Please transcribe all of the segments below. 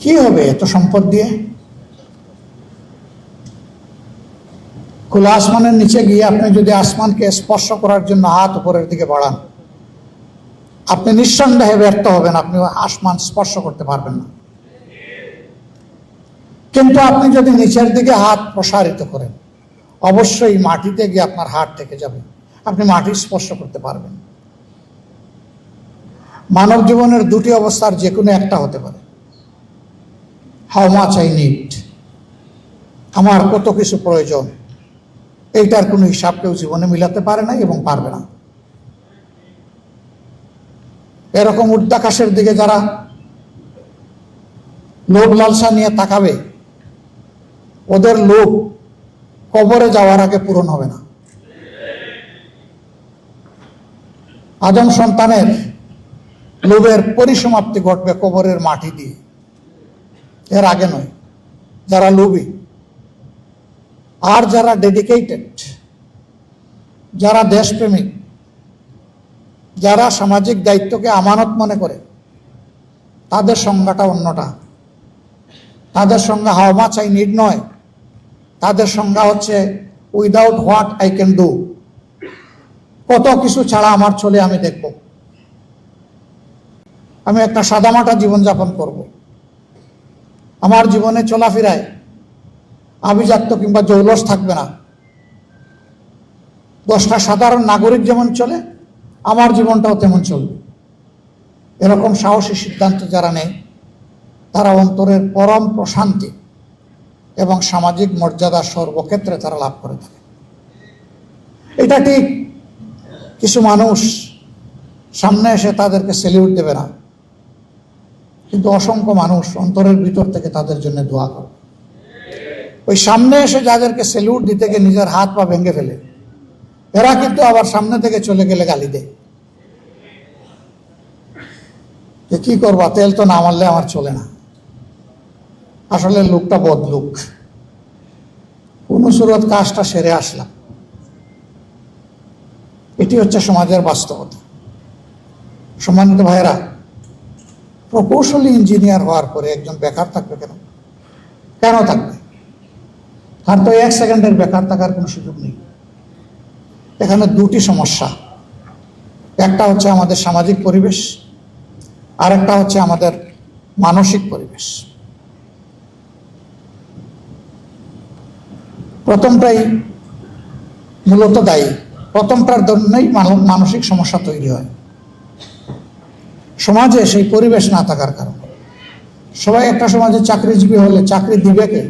কি হবে এত সম্পদ দিয়ে? খোলা আসমানের নিচে গিয়ে আপনি যদি আসমানকে স্পর্শ করার জন্য হাত উপরের দিকে বাড়ান, আপনি নিঃসন্দেহে ব্যর্থ হবেন, আপনি আসমান স্পর্শ করতে পারবেন না। কিন্তু আপনি যদি নিচের দিকে হাত প্রসারিত করেন, অবশ্যই মাটিতে গিয়ে আপনার হাত থেকে যাবে। আপনি মাটি স্পর্শ করতে পারবেন। মানব জীবনের দুটি অবস্থার যে কোনো একটা হতে পারে। হাউ মাচ আই নিড আমার কত কিছু প্রয়োজন? এইটার কোনো হিসাব কেউ জীবনে মিলাতে পারে না এবং পারবে না। এরকম উর্দাকাশের দিকে যারা লোভ লালসা নিয়ে তাকাবে, ওদের লোভ কবরে যাওয়ার আগে পূরণ হবে না। আদম সন্তানের লোভের পরিসমাপ্তি ঘটবে কবরের মাটি দিয়ে। এর আগে নয়, যারা লোভী। আর যারা ডেডিকেটেড যারা দেশপ্রেমিক, যারা সামাজিক দায়িত্বকে আমানত মনে করে, তাদের সংজ্ঞাটা অন্যটা। তাদের সংজ্ঞা হাউ মাচ আই নিড নয়। তাদের সংজ্ঞা হচ্ছে without what I can do কত কিছু ছাড়া আমার চলে আমি দেখব। আমি একটা সাদামাটা জীবনযাপন করব। আমার জীবনে চলাফেরায় আভিজাত্য কিংবা জৌলস থাকবে না। দশটা সাধারণ নাগরিক যেমন চলে, আমার জীবনটাও তেমন চলবে। এরকম সাহসী সিদ্ধান্ত যারা নেয়, তারা অন্তরের পরম প্রশান্তি এবং সামাজিক মর্যাদা সর্বক্ষেত্রে তারা লাভ করে থাকে। এটা ঠিক, কিছু মানুষ সামনে এসে তাদেরকে সেলিউট দেবে না। কিন্তু অসংখ্য মানুষ অন্তরের ভিতর থেকে তাদের জন্য দোয়া করে। ওই সামনে এসে যাদেরকে সেলুট দিতে গিয়ে নিজের হাত পা ভেঙে ফেলে, এরা কিন্তু আবার সামনে থেকে চলে গেলে গালি দেয়। যে কি করবা, তেল তো না মারলে আমার চলে না। আসলে লোকটা বদলুক। কোন সুরত কাজটা সেরে আসলাম। এটি হচ্ছে সমাজের বাস্তবতা। সম্মানিত ভাইরা প্রকৌশলী ইঞ্জিনিয়ার হওয়ার পরে একজন বেকার থাকবে কেন? কেন থাকবে? তার তো এক সেকেন্ডের বেকার থাকার কোনো সুযোগ নেই। এখানে দুটি সমস্যা। একটা হচ্ছে আমাদের সামাজিক পরিবেশ, আর একটা হচ্ছে আমাদের মানসিক পরিবেশ। প্রথমটাই মূলত দায়ী। প্রথমটার জন্যই মানসিক সমস্যা তৈরি হয়। সমাজে সেই পরিবেশ না থাকার কারণে। সবাই একটা সমাজে চাকরিজীবী হলে চাকরি দিবে কে?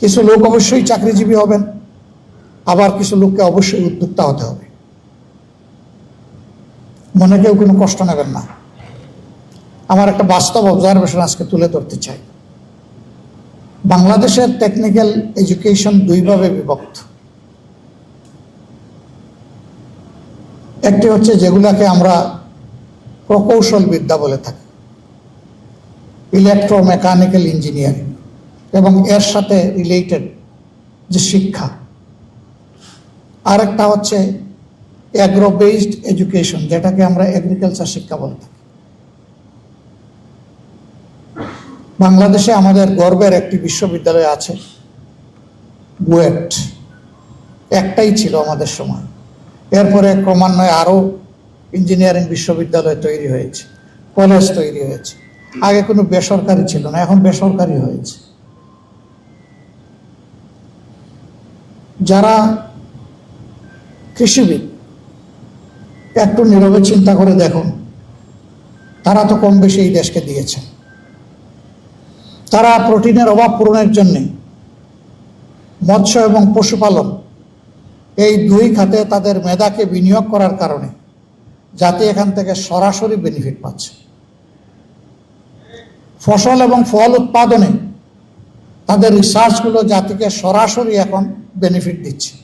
কিছু লোক অবশ্যই চাকরিজীবী হবেন, আবার কিছু লোককে অবশ্যই উদ্যোক্তা হতে হবে। মনে কেউ কোনো কষ্ট নেবেন না। আমার একটা বাস্তব অবজারভেশন আজকে তুলে ধরতে চাই। বাংলাদেশের টেকনিক্যাল এডুকেশন দুইভাবে বিভক্ত। একটি হচ্ছে যেগুলাকে আমরা প্রকৌশল বিদ্যা বলে থাকি। ইলেকট্রোমেকানিক্যাল ইঞ্জিনিয়ারিং এবং এর সাথে রিলেটেড যে শিক্ষা। আরেকটা হচ্ছে অ্যাগ্রো বেসড এডুকেশন যেটাকে আমরা এগ্রিকালচার শিক্ষা বলে থাকি। বাংলাদেশে আমাদের গর্বের একটি বিশ্ববিদ্যালয় আছে বুয়েট। একটাই ছিল আমাদের সময়। এরপরে ক্রমান্বয়ে আরও ইঞ্জিনিয়ারিং বিশ্ববিদ্যালয় তৈরি হয়েছে কলেজ তৈরি হয়েছে। আগে কোনো বেসরকারি ছিল না, এখন বেসরকারি হয়েছে। যারা কৃষিবিদ, একটু নীরবে চিন্তা করে দেখুন, তারা তো কম বেশি এই দেশকে দিয়েছে। তারা প্রোটিনের অভাব পূরণের জন্যে মৎস্য এবং পশুপালন এই দুই খাতে তাদের মেধাকে বিনিয়োগ করার কারণে জাতি এখান থেকে সরাসরি বেনিফিট পাচ্ছে। ফসল এবং ফল উৎপাদনে তাদের রিসার্চগুলো জাতিকে সরাসরি এখন বেনিফিট দিচ্ছে।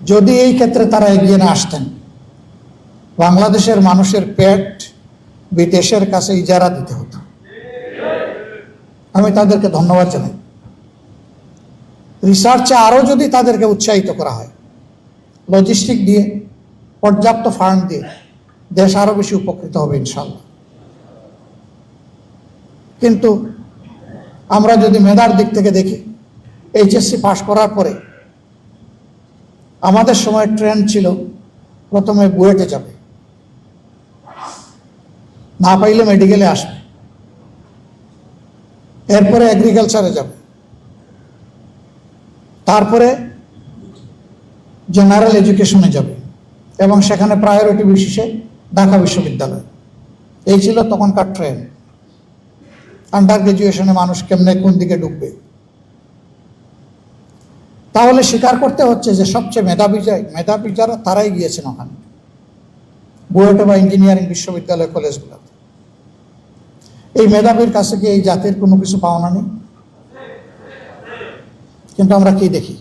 যদি এই ক্ষেত্রে তারা এগিয়ে না আসতেন, বাংলাদেশের মানুষের পেট বিদেশের কাছে ইজারা দিতে হতো। আমি তাদেরকে ধন্যবাদ জানাই। রিসার্চে আরও যদি তাদেরকে উৎসাহিত করা হয় লজিস্টিক দিয়ে, পর্যাপ্ত ফান্ড দিয়ে, দেশ আরও বেশি উপকৃত হবে ইনশাল্লাহ কিন্তু আমরা যদি মেধার দিক থেকে দেখি এইচএসসি পাশ করার পরে আমাদের সময় ট্রেন্ড ছিল প্রথমে বুয়েটে যাবে। না পাইলে মেডিকেলে আসবে। এরপরে এগ্রিকালচারে যাবে। তারপরে জেনারেল এডুকেশনে যাবে এবং সেখানে প্রায়োরিটি বিশেষে ঢাকা বিশ্ববিদ্যালয়। এই ছিল তখনকার ট্রেন। আন্ডার গ্রাজুয়েশনে মানুষ কেমনে কোন দিকে ঢুকবে? তাহলে স্বীকার করতে হচ্ছে যে সবচেয়ে মেধাবী যায় মেধাবী যারা, তারাই গিয়েছেন ওখানে। বুয়েটে বা ইঞ্জিনিয়ারিং বিশ্ববিদ্যালয় কলেজগুলোতে। এই মেধাবীর কাছে কি এই জাতির কোনো কিছু পাওনা নেই? কিন্তু আমরা কি দেখি?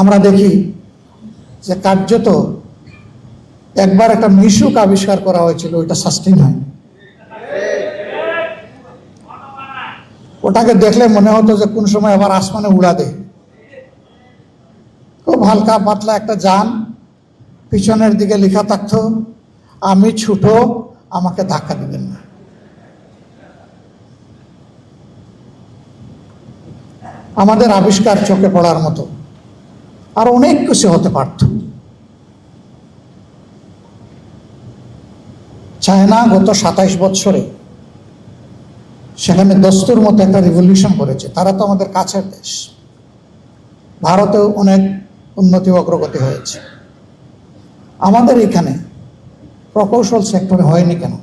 আমরা দেখি যে কার্যত একবার একটা মিশুক আবিষ্কার করা হয়েছিল, ওইটা সাস্টেন হয় ওটাকে দেখলে মনে হতো যে কোন সময় আবার আসমানে উড়া দেয়। খুব হালকা পাতলা একটা যান, পিছনের দিকে লেখা থাকতো, আমি ছুটো, আমাকে ধাক্কা দিবেন না। আমাদের আবিষ্কার চোখে পড়ার মতো। আর অনেক কিছু হতে পারত। চায়না গত সাতাইশ বছরে সেখানে দস্তুর মতো একটা রিভলিউশন করেছে। তারা তো আমাদের কাছের দেশ। ভারতেও অনেক উন্নতি অগ্রগতি হয়েছে। আমাদের এখানে প্রকৌশল সেক্টরে হয়নি কেন?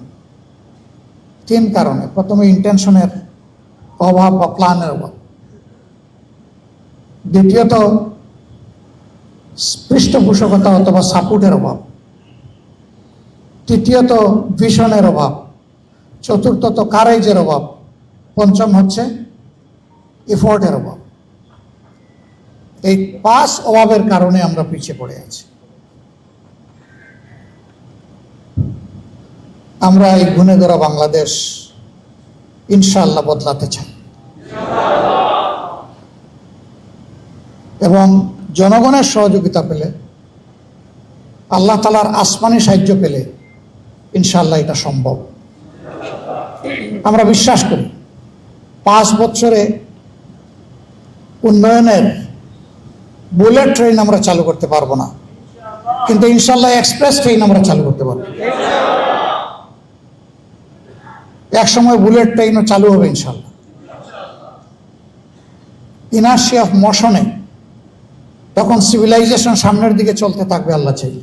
তিন কারণে। প্রথমে ইন্টেনশনের অভাব বা প্ল্যানের অভাব। দ্বিতীয়ত, পৃষ্ঠপোষকতা অথবা সাপোর্টের অভাব। তৃতীয়ত ভিশনের অভাব। চতুর্থত কারেজের অভাব। পঞ্চম হচ্ছে এফোর্টের অভাব। এই পাঁচ অভাবের কারণে আমরা পিছিয়ে পড়ে আছি। আমরা এই গুণে ধরা বাংলাদেশ ইনশাল্লাহ বদলাতে চাই। এবং জনগণের সহযোগিতা পেলে, আল্লাহ তালার আসমানি সাহায্য পেলে ইনশাল্লাহ এটা সম্ভব। আমরা বিশ্বাস করি, পাঁচ বছরে উন্নয়নের বুলেট ট্রেন আমরা চালু করতে পারব না, কিন্তু ইনশাল্লাহ এক্সপ্রেস ট্রেন আমরা চালু করতে পারব। এক সময় বুলেট ট্রেনও চালু হবে ইনশাল্লাহ ইনার্সি অফ মোশনে তখন সিভিলাইজেশন সামনের দিকে চলতে থাকবে আল্লাহ চাই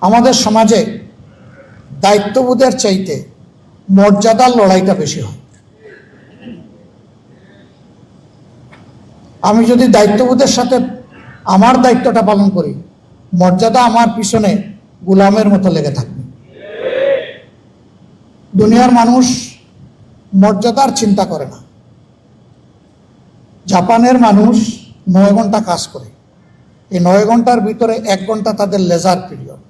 আমাদের সমাজে দায়িত্ববোধের চাইতে মর্যাদার লড়াইটা বেশি হয়। আমি যদি দায়িত্ববোধের সাথে আমার দায়িত্বটা পালন করি, মর্যাদা আমার পিছনে গোলামের মতো লেগে থাকবে। দুনিয়ার মানুষ মর্যাদার চিন্তা করে না। জাপানের মানুষ নয় ঘণ্টা কাজ করে। এই নয় ঘণ্টার ভিতরে এক ঘণ্টা তাদের লেজার পিরিয়ড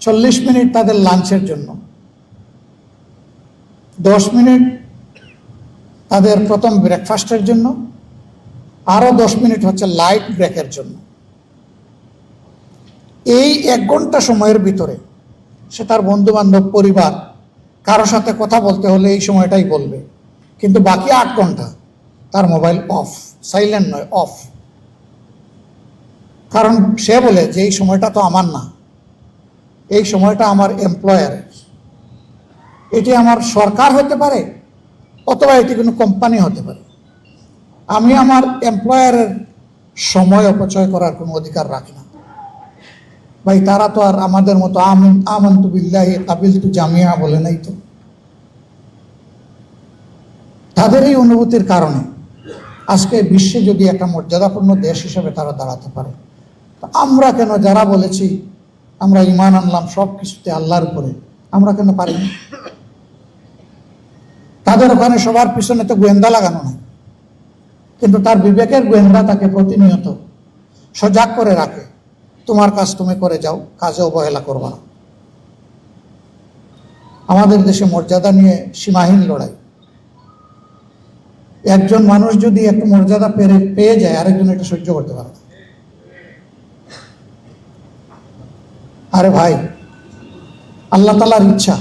চল্লিশ মিনিট তাদের লাঞ্চের জন্য। দশ মিনিট তাদের প্রথম ব্রেকফাস্টের জন্য। আরও দশ মিনিট হচ্ছে লাইট ব্রেকের জন্য। এই এক ঘণ্টা সময়ের ভিতরে সে তার বন্ধু বান্ধব পরিবার, কারও সাথে কথা বলতে হলে এই সময়টাই বলবে। কিন্তু বাকি আট ঘণ্টা তার মোবাইল অফ, সাইলেন্ট নয়, অফ। কারণ সে বলে যে এই সময়টা তো আমার না, এই সময়টা আমার এমপ্লয়ারের এটি আমার সরকার হতে পারে অথবা এটি কোনো কোম্পানি হতে পারে। আমি আমার এমপ্লয়ারের সময় অপচয় করার কোনো অধিকার রাখি না। ভাই, তারা তো আর আমাদের মতো আমিন, আমন্তু বিল্লাহি কাবিল তু জামিয়া বলে নাই তো। তাদের এই অনুভূতির কারণে আজকে বিশ্বে যদি একটা মর্যাদাপূর্ণ দেশ হিসেবে তারা দাঁড়াতে পারে আমরা কেন যারা বলেছি আমরা ইমান আনলাম সব কিছুতে আল্লাহর উপরে, আমরা কেন পারি? তাদের ওখানে সবার পিছনে তো গোয়েন্দা লাগানো নাই। কিন্তু তার বিবেকের গোয়েন্দা তাকে প্রতিনিয়ত সজাগ করে রাখে, তোমার কাজ তুমি করে যাও, কাজে অবহেলা করবা আমাদের দেশে মর্যাদা নিয়ে সীমাহীন লড়াই। একজন মানুষ যদি একটু মর্যাদা পেরে পেয়ে যায়, আরেকজন এটা সহ্য করতে পারে আরে ভাই, আল্লাহ তালার ইচ্ছা,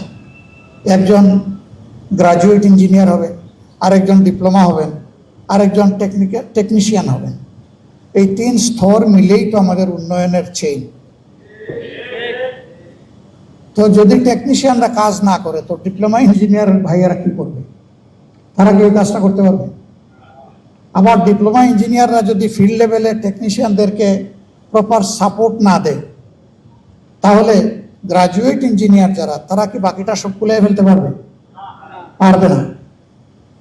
একজন গ্রাজুয়েট ইঞ্জিনিয়ার হবে আরেকজন ডিপ্লোমা হবেন, আরেকজন টেকনিক্যাল টেকনিশিয়ান হবেন। এই তিন স্তর মিলেই তো আমাদের উন্নয়নের চেইন তো যদি টেকনিশিয়ানরা কাজ না করে, তো ডিপ্লোমা ইঞ্জিনিয়ার ভাইয়েরা কি করবে? তারা কি ওই কাজটা করতে পারবে? আবার ডিপ্লোমা ইঞ্জিনিয়াররা যদি ফিল্ড লেভেলে টেকনিশিয়ানদেরকে প্রপার সাপোর্ট না দেয়, তাহলে গ্রাজুয়েট ইঞ্জিনিয়ার যারা, তারা কি বাকিটা সব কুলিয়ে ফেলতে পারবে? পারবে না।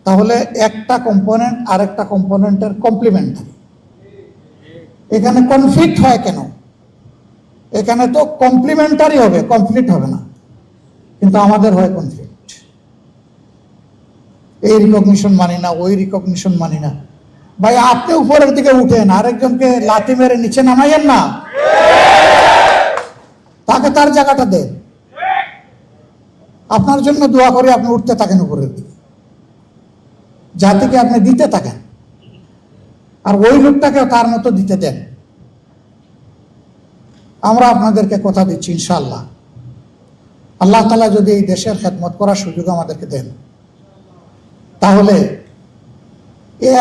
তাহলে একটা কম্পোনেন্ট আরেকটা কম্পোনেন্টের কমপ্লিমেন্টারি এখানে কনফ্লিক্ট হয় কেন? এখানে তো কমপ্লিমেন্টারি হবে কমপ্লিট হবে না। কিন্তু আমাদের হয় কনফ্লিক্ট এই রিকগনিশন মানি না, ওই রিকগনিশন মানি না। ভাই, আপনি উপরের দিকে উঠেন, আরেকজনকে লাথি মেরে নিচে নামাইয়েন না। তাকে তার জায়গাটা দেন। আপনার জন্য দোয়া করে আপনি উঠতে থাকেন উপরের দিকে। জাতিকে আপনি দিতে থাকেন। আর ওই লোকটাকে তার মতো দিতে দেন। আমরা আপনাদেরকে কথা দিচ্ছি ইনশাল্লাহ আল্লাহ তালা যদি এই দেশের খেদমত করার সুযোগ আমাদেরকে দেন। তাহলে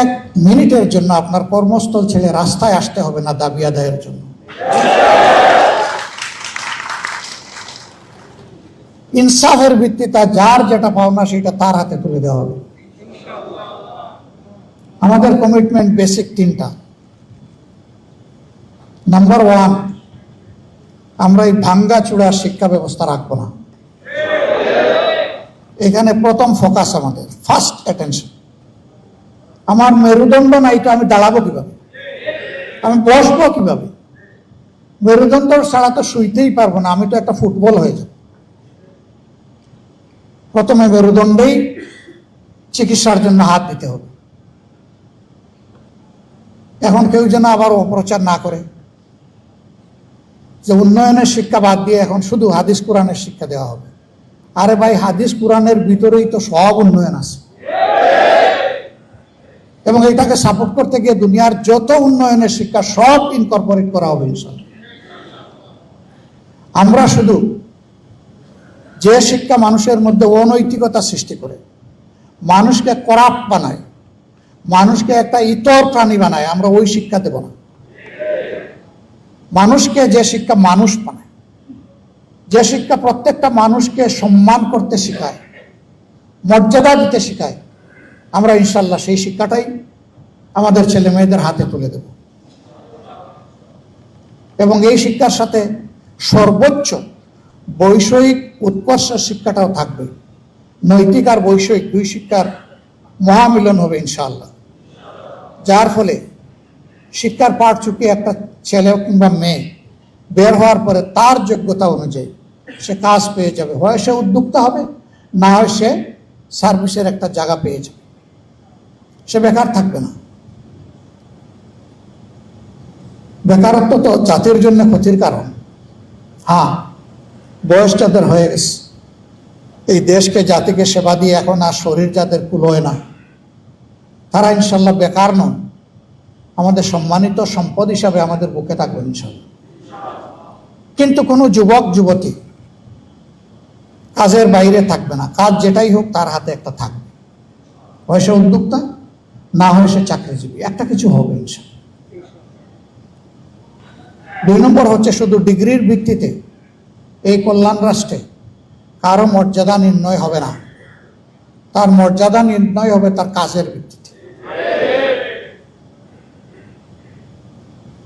এক মিনিটের জন্য আপনার কর্মস্থল ছেড়ে রাস্তায় আসতে হবে না দাবি আদায়ের জন্য। ইনসাফের ভিত্তিতে যার যেটা পাওনা সেটা তার হাতে তুলে দেওয়া হবে। আমাদের কমিটমেন্ট বেসিক তিনটা। নাম্বার ওয়ান আমরা এই ভাঙ্গা চূড়ার শিক্ষা ব্যবস্থা রাখব না। এখানে প্রথম ফোকাস আমাদের ফার্স্ট অ্যাটেনশন আমার মেরুদণ্ড নাই তো আমি দাঁড়াবো কীভাবে? আমি বসবো কীভাবে? মেরুদণ্ড ছাড়া তো শুইতেই পারব না, আমি তো একটা ফুটবল হয়ে যাব। প্রথমে মেরুদণ্ডেই চিকিৎসার জন্য হাত দিতে হবে। এখন কেউ যেন আবার অপ্রচার না করে। যে উন্নয়নের শিক্ষা বাদ দিয়ে এখন শুধু হাদিস কোরআনের শিক্ষা দেওয়া হবে। আরে ভাই, হাদিস কোরআনের ভিতরেই তো সব উন্নয়ন আছে। এবং এটাকে সাপোর্ট করতে গিয়ে দুনিয়ার যত উন্নয়নের শিক্ষা সব ইনকর্পোরেট করা হবে আমরা শুধু যে শিক্ষা মানুষের মধ্যে অনৈতিকতা সৃষ্টি করে, মানুষকে করাপ বানায়, মানুষকে একটা ইতর প্রাণী বানায়, আমরা ওই শিক্ষা দেব না। মানুষকে যে শিক্ষা মানুষ বানায় যে শিক্ষা প্রত্যেকটা মানুষকে সম্মান করতে শেখায়, মর্যাদা দিতে শেখায়, আমরা ইনশাল্লাহ সেই শিক্ষাটাই আমাদের ছেলে মেয়েদের হাতে তুলে দেব। এবং এই শিক্ষার সাথে সর্বোচ্চ বৈষয়িক উৎকর্ষের শিক্ষাটাও থাকবে। নৈতিক আর বৈষয়িক দুই শিক্ষার মহামিলন হবে ইনশাআল্লাহ যার ফলে শিক্ষার পাঠ চুকিয়ে একটা ছেলে কিংবা মেয়ে বের হওয়ার পরে তার যোগ্যতা অনুযায়ী সে কাজ পেয়ে যাবে। হয় সে উদ্যোক্তা হবে, না হয় সে সার্ভিসের একটা জায়গা পেয়ে যাবে। সে বেকার থাকবে না। বেকারত্ব তো জাতির জন্য ক্ষতির কারণ। হ্যাঁ বয়স যাদের হয়ে গেছে। এই দেশকে, জাতিকে সেবা দিয়ে এখন আর শরীর যাদের কুলোয় না, তারা ইনশাল্লাহ বেকার নন। আমাদের সম্মানিত সম্পদ হিসাবে আমাদের বুকে থাকবে ইনশাল্লাহ। কিন্তু কোনো যুবক, যুবতী কাজের বাইরে থাকবে না। কাজ যেটাই হোক, তার হাতে একটা থাকবে। হয় সে উদ্যোক্তা, না হয় সে চাকরিজীবী। একটা কিছু হবে ইনশাল্লাহ দুই নম্বর হচ্ছে শুধু ডিগ্রির ভিত্তিতে এই কল্যাণ রাষ্ট্রে কারও মর্যাদা নির্ণয় হবে না। তার মর্যাদা নির্ণয় হবে তার কাজের ভিত্তিতে।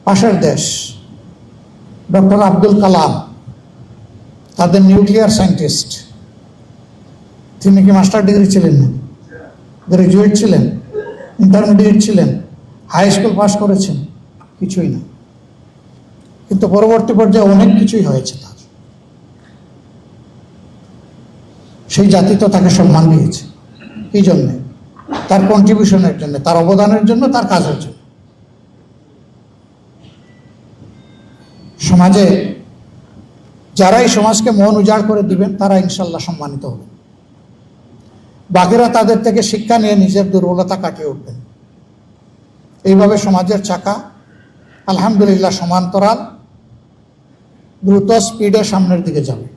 পাশের দেশ, ডক্টর আব্দুল কালাম তাদের নিউক্লিয়ার সায়েন্টিস্ট তিনি কি মাস্টার ডিগ্রি ছিলেন? না গ্রাজুয়েট ছিলেন? ইন্টারমিডিয়েট ছিলেন? হাই স্কুল পাস করেছেন? কিছুই না। কিন্তু পরবর্তী পর্যায়ে অনেক কিছুই হয়েছে তার। সেই জাতি তো তাকে সম্মান দিয়েছে। এই জন্যে। তার কন্ট্রিবিউশনের জন্য, তার অবদানের জন্য, তার কাজের জন্য। সমাজে যারা এই সমাজকে মন উজাড় করে দিবেন, তারা ইনশাল্লাহ সম্মানিত হবেন বাকিরা তাদের থেকে শিক্ষা নিয়ে নিজের দুর্বলতা কাটিয়ে উঠবেন। এইভাবে সমাজের চাকা আলহামদুলিল্লাহ সমান্তরাল, দ্রুত স্পিডে সামনের দিকে যাবে।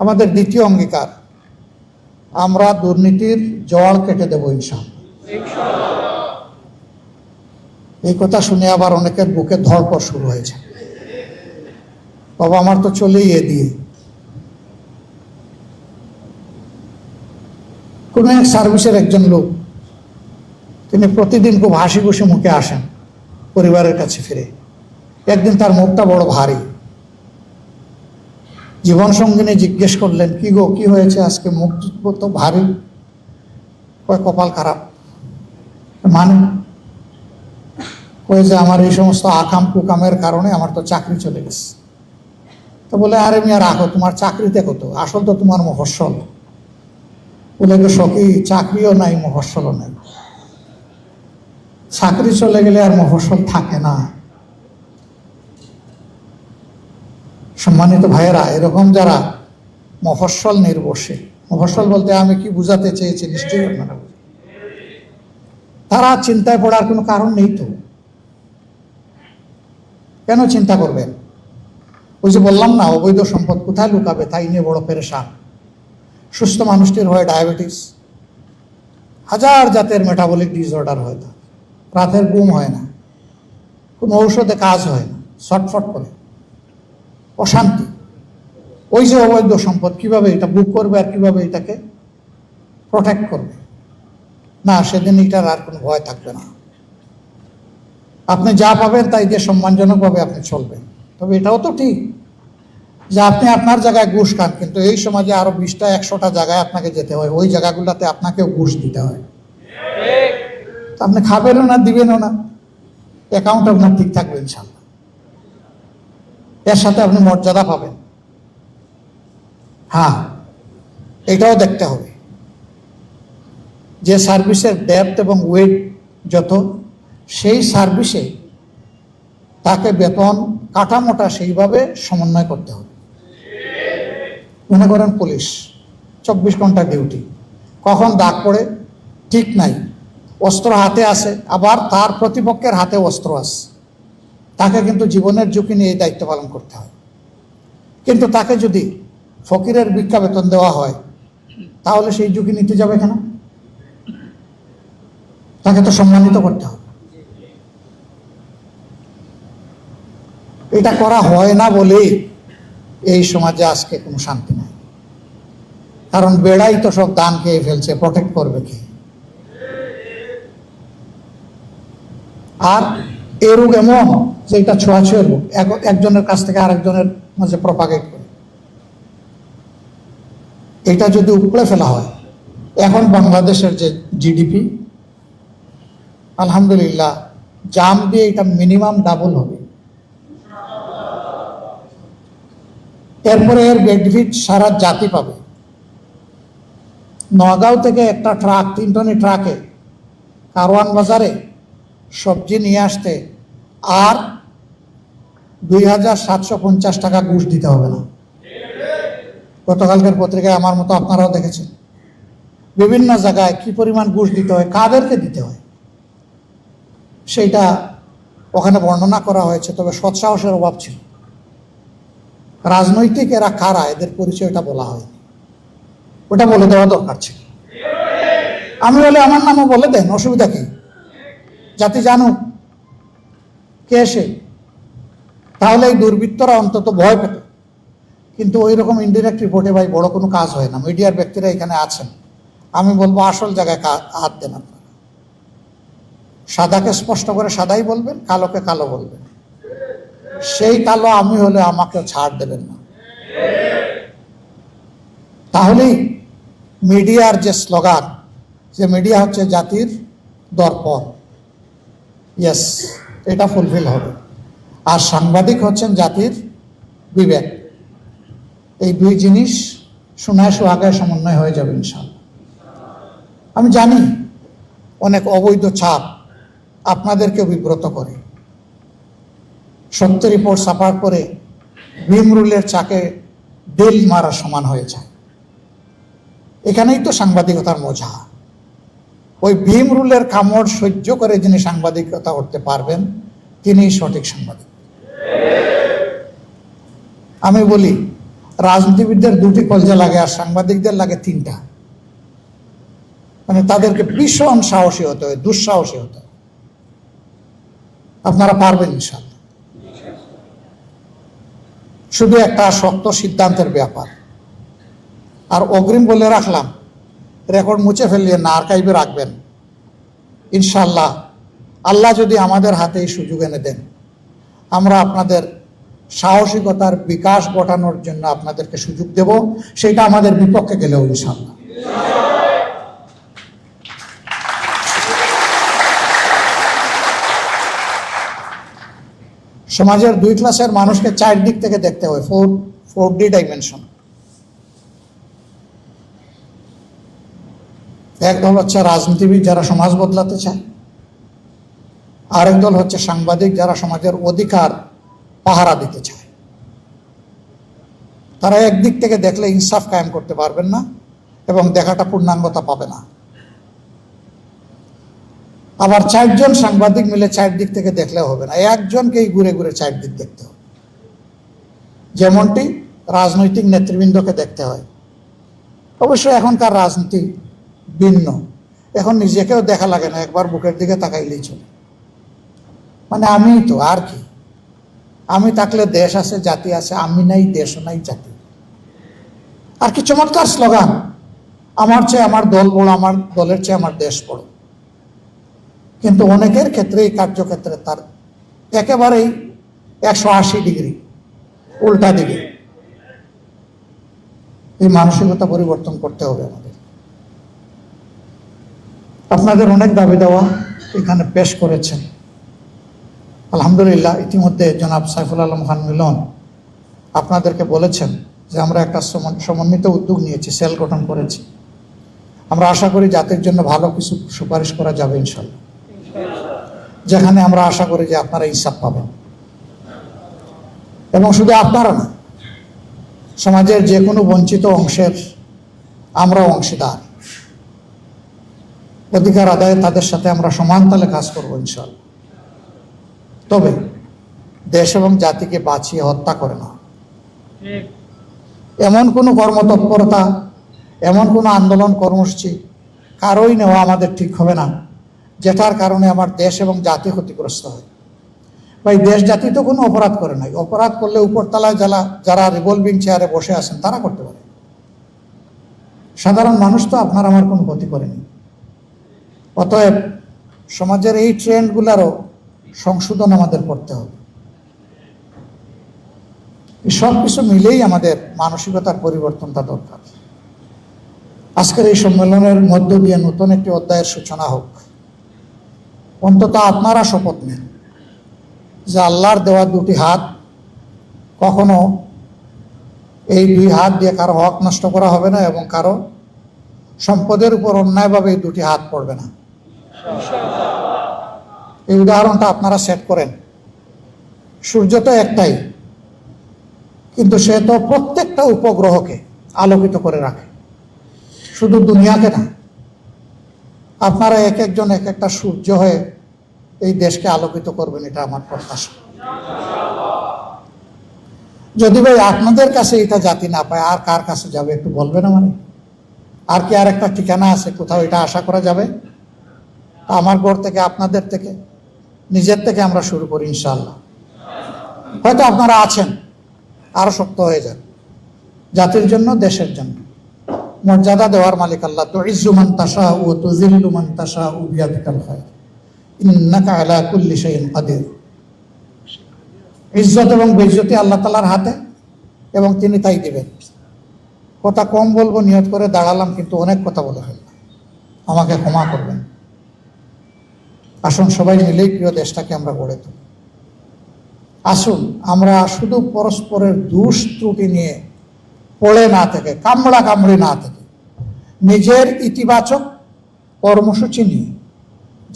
আমাদের দ্বিতীয় অঙ্গীকার, আমরা দুর্নীতির জল কেটে দেবো ইনশাল এই কথা শুনে আবার অনেকের বুকে ধরপড় শুরু হয়েছে। বাবা আমার তো চলেই এ দিয়ে। কোন এক সার্ভিসের একজন লোক, তিনি প্রতিদিন খুব হাসি খুশি মুখে আসেন পরিবারের কাছে ফিরে। একদিন তার মুখটা বড় ভারী। জীবন সঙ্গিনী জিজ্ঞেস করলেন, কি গো, কি হয়েছে? আজকে মুখ তো ভারী। কয়, কপাল খারাপ। মানে কয়ে যে আমার এই সমস্ত আকাম কুকামের কারণে আমার তো চাকরি চলে গেছে। তো বলে, আরে মিয়া, রাখো, তোমার চাকরিতে কত আসল তো তোমার মহস্বল বলে সখী, চাকরিও নাই মহস্বলও নাই। চাকরি চলে গেলে আর মহস্বল থাকে না। সম্মানিত ভাইয়েরা, এরকম যারা মফস্বল নির্ভরশীল, মফস্বল বলতে আমি কি বুঝাতে চেয়েছি নিশ্চয়ই আপনারা তারা চিন্তায় পড়ার কোনো কারণ নেই তো। কেন চিন্তা করবেন? ওই যে বললাম না, অবৈধ সম্পদ কোথায় লুকাবে? তাই নিয়ে বড় পেরেশান। সুস্থ মানুষটির হয় ডায়াবেটিস। হাজার জাতের মেটাবলিক ডিসঅর্ডার হয় তার। রাতের ঘুম হয় না। কোনো ঔষধে কাজ হয় না। ছটফট করে। অশান্তি। ওই যে অবৈধ সম্পদ, কীভাবে এটা বুক করবে আর কীভাবে এটাকে প্রোটেক্ট করবে? না, সেদিন এটার আর কোনো ভয় থাকবে না। আপনি যা পাবেন তাই দিয়ে সম্মানজনকভাবে আপনি চলবেন। তবে এটাও তো ঠিক যে আপনি আপনার জায়গায় ঘুষ খান, কিন্তু এই সমাজে আরও বিশটা, একশোটা জায়গায় আপনাকে যেতে হয়। ওই জায়গাগুলোতে আপনাকেও ঘুষ দিতে হয়। আপনি খাবেনও না, দিবেনও না। অ্যাকাউন্ট আপনার ঠিক থাকবে ইনশাল্লাহ এর সাথে আপনি মর্যাদা পাবেন। হ্যাঁ এটাও দেখতে হবে। যে সার্ভিসের ডেপথ এবং ওয়েট যত, সেই সার্ভিসে তাকে বেতন কাঠামোটা সেইভাবে সমন্বয় করতে হবে। মনে করেন পুলিশ, চব্বিশ ঘণ্টা ডিউটি। কখন দাগ পড়ে? ঠিক নাই। অস্ত্র হাতে আসে, আবার তার প্রতিপক্ষের হাতে অস্ত্র আসে। তাকে কিন্তু জীবনের ঝুঁকি নিয়ে এই দায়িত্ব পালন করতে হয়। কিন্তু তাকে যদি ফকিরের ভিক্ষা বেতন দেওয়া হয়, তাহলে সেই ঝুঁকি নিতে যাবে কেন? তাকে তো সম্মানিত করতে হবে। এটা করা হয় না বলেই এই সমাজে আজকে কোনো শান্তি নাই। কারণ বেড়াই তো সব দান খেয়ে ফেলছে প্রটেক্ট করবে কে? আর এ রোগ এমন যে এটা ছোঁয়াছুঁয়ের রোগ। এক- একজনের কাছ থেকে আরেকজনের মাঝে প্রপাগেট করে। এটা যদি উপড়ে ফেলা হয়, এখন বাংলাদেশের যে জিডিপি আলহামদুলিল্লাহ, জাম দিয়ে এটা মিনিমাম ডাবল হবে। এরপরে এর বেনিফিট সারা জাতি পাবে। নগাঁও থেকে একটা ট্রাক তিন টনি ট্রাকে কারওয়ান বাজারে সবজি নিয়ে আসতে আর দুই হাজার সাতশো পঞ্চাশ টাকা ঘুষ দিতে হবে না। গতকালকের পত্রিকায় আমার মতো আপনারাও দেখেছেন। বিভিন্ন জায়গায় কি পরিমাণ ঘুষ দিতে হয়, কাদেরকে দিতে হয়, সেইটা ওখানে বর্ণনা করা হয়েছে, তবে সৎসাহসের অভাব ছিল। রাজনৈতিক এরা কারা? এদের পরিচয়টা বলা হয়নি ওটা বলে দেওয়া দরকার ছিল। আমি বলে, আমার নামও বলে দেন, অসুবিধা কি? জাতি জানুক। কে এসে তাহলে এই দুর্বৃত্তরা অন্তত ভয় পেত। কিন্তু ওই রকম ইনডিরেক্ট রিপোর্টে ভাই বড় কোনো কাজ হয় না। মিডিয়ার ব্যক্তিরা এখানে আছেন। আমি বলব, আসল জায়গায় হাত দেন আপনারা। সাদাকে স্পষ্ট করে সাদাই বলবেন, কালোকে কালো বলবেন। সেই কালো আমি হলে আমাকে ছাড় দেবেন না। তাহলেই মিডিয়ার যে স্লোগান, যে মিডিয়া হচ্ছে জাতির দর্পণ। ইয়েস এটা ফুলফিল হবে। আর সাংবাদিক হচ্ছেন জাতির বিবেক। এই দুই জিনিস সোনায় সোহাগায় সমন্বয় হয়ে যাবে ইনশাল্লাহ আমি জানি অনেক অবৈধ ছাপ আপনাদেরকে বিব্রত করে। সত্য রিপোর্ট সাফার করে ভীমরুলের চাকে বেল মারা সমান হয়ে যায়। এখানেই তো সাংবাদিকতার মজা। ওই ভীম রুলের কামড় সহ্য করে যিনি সাংবাদিকতা করতে পারবেন, তিনিই সঠিক সাংবাদিক। আমি বলি, রাজনীতিবিদদের দুটি কলজা লাগে আর সাংবাদিকদের লাগে তিনটা। মানে তাদেরকে ভীষণ সাহসী হতে হয়, দুঃসাহসী হতে হয়। আপনারা পারবেন ইনশাল্লাহ শুধু একটা শক্ত সিদ্ধান্তের ব্যাপার। আর অগ্রিম বলে রাখলাম, রেকর্ড মুছে ফেলিয়ে না আর্কাইভে রাখবেন। ইনশাল্লাহ আল্লাহ যদি আমাদের হাতে এই সুযোগ এনে দেন, আমরা আপনাদের সাহসিকতার বিকাশ ঘটানোর জন্য আপনাদেরকে সুযোগ দেব, সেটা আমাদের বিপক্ষে গেলেও ইনশাল্লাহ সমাজের দুই ক্লাসের মানুষকে চার দিক থেকে দেখতে হয় ফোর ফোর ডি ডাইমেনশন এক দল হচ্ছে রাজনীতিবিদ যারা সমাজ বদলাতে চায়, আরেক দল হচ্ছে সাংবাদিক যারা সমাজের অধিকার পাহারা দিতে চায়। তারা একদিক থেকে দেখলে ইনসাফ কায়েম করতে পারবেন না এবং দেখাটা পূর্ণাঙ্গতা পাবে না। আবার চারজন সাংবাদিক মিলে চার দিক থেকে দেখলে হবে না। একজনকেই ঘুরে ঘুরে চার দিক দেখতে হবে। যেমনটি রাজনৈতিক নেতৃবৃন্দকে দেখতে হয়। অবশ্য এখনকার রাজনীতি ভিন্ন। এখন নিজেকেও দেখা লাগে না, একবার বুকের দিকে তাকাইলেই চলে। মানে আমি তো, আর কি? আমি থাকলে দেশ আছে, জাতি আছে, আমি নাই, দেশও নাই, জাতি। আর কি চমৎকার স্লোগান। আমার চেয়ে আমার দল বড়, আমার দলের চেয়ে আমার দেশ বড়। কিন্তু অনেকের ক্ষেত্রে এই কার্যক্ষেত্রে তার একেবারেই একশো আশি ডিগ্রি, উল্টা দিকে। এই মানসিকতা পরিবর্তন করতে হবে আমাদের। আপনাদের অনেক দাবি দেওয়া এখানে পেশ করেছেন। আলহামদুলিল্লাহ, ইতিমধ্যে জনাব সাইফুল আলম খান মিলন আপনাদেরকে বলেছেন যে আমরা একটা সমন্বিত উদ্যোগ নিয়েছি, সেল গঠন করেছি। আমরা আশা করি জাতির জন্য ভালো কিছু সুপারিশ করা যাবে ইনশাল্লাহ। যেখানে আমরা আশা করি যে আপনারা ইনসাফ পাবেন। এবং শুধু আপনারা না, সমাজের যে কোনো বঞ্চিত অংশের আমরাও অংশীদার। অধিকার আদায়ে তাদের সাথে আমরা সমান তালে কাজ করব ইনশাল্লাহ তবে দেশ এবং জাতিকে বাঁচিয়ে হত্যা করে না। এমন কোনো কর্মতৎপরতা, এমন কোনো আন্দোলন কর্মসূচি কারোই নেওয়া আমাদের ঠিক হবে না। যেটার কারণে আমার দেশ এবং জাতি ক্ষতিগ্রস্ত হয়। ভাই, দেশ জাতি তো কোনো অপরাধ করে নাই। অপরাধ করলে উপরতলায় যারা যারা রিভলভিং চেয়ারে বসে আছেন, তারা করতে পারে। সাধারণ মানুষ তো আপনার আমার কোনো ক্ষতি করেনি। অতএব সমাজের এই ট্রেন্ডগুলোরও সংশোধন আমাদের করতে হবে। সব কিছু মিলেই আমাদের মানসিকতার পরিবর্তনটা দরকার। আজকের এই সম্মেলনের মধ্য দিয়ে নতুন একটি অধ্যায়ের সূচনা হোক। অন্তত আপনারা শপথ নেন যে আল্লাহর দেওয়া দুটি হাত কখনো এই দুই হাত দিয়ে কারও হক নষ্ট করা হবে না এবং কারও সম্পদের উপর অন্যায়ভাবে এই দুটি হাত পড়বে না। এই উদাহরণটা আপনারা সেট করেন। সূর্য তো একটাই, কিন্তু সে তো প্রত্যেকটা উপগ্রহকে আলোকিত করে রাখে। শুধু দুনিয়াকে না, আপনারা এক একজন এক একটা সূর্য হয়ে এই দেশকে আলোকিত করবেন, এটা আমার প্রত্যাশা যদি ভাই আপনাদের কাছে এটা জাতি না পায়, আর কার কাছে যাবে, একটু বলবেন আমার? আর কি আর একটা ঠিকানা আছে, কোথাও এটা আশা করা যাবে? আমার ঘর থেকে, আপনাদের থেকে, নিজের থেকে আমরা শুরু করি ইনশাল্লাহ হয়তো আপনারা আছেন, আরও শক্ত হয়ে যান। জাতির জন্য, দেশের জন্য। মর্যাদা দেওয়ার মালিক আল্লাহ। তো ইজ্জুমান তাসা ও তুজিল্লুমান তাসা ও বিয়াদিকাল হয় ইজ্জত এবং বেইজ্জতি আল্লাহ তালার হাতে এবং তিনি তাই দিবেন। কথা কম বলব, নিয়ত করে দাঁড়ালাম, কিন্তু অনেক কথা বলে ফেললাম আমাকে ক্ষমা করবেন। আসুন, সবাই মিলেই প্রিয় দেশটাকে আমরা গড়ে তুলি। আসুন, আমরা শুধু পরস্পরের দুষ ত্রুটি নিয়ে পড়ে না থেকে, কামড়া কামড়ি না থেকে, নিজের ইতিবাচক কর্মসূচি নিয়ে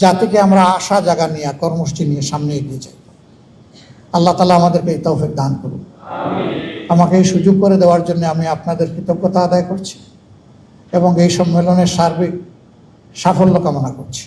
জাতিকে আমরা আশা জাগা নিয়ে কর্মসূচি নিয়ে সামনে এগিয়ে যাই। আল্লাহ তালা আমাদেরকে এই তৌফিক দান করুন। আমাকে এই সুযোগ করে দেওয়ার জন্য আমি আপনাদের কৃতজ্ঞতা আদায় করছি এবং এই সম্মেলনের সার্বিক সাফল্য কামনা করছি।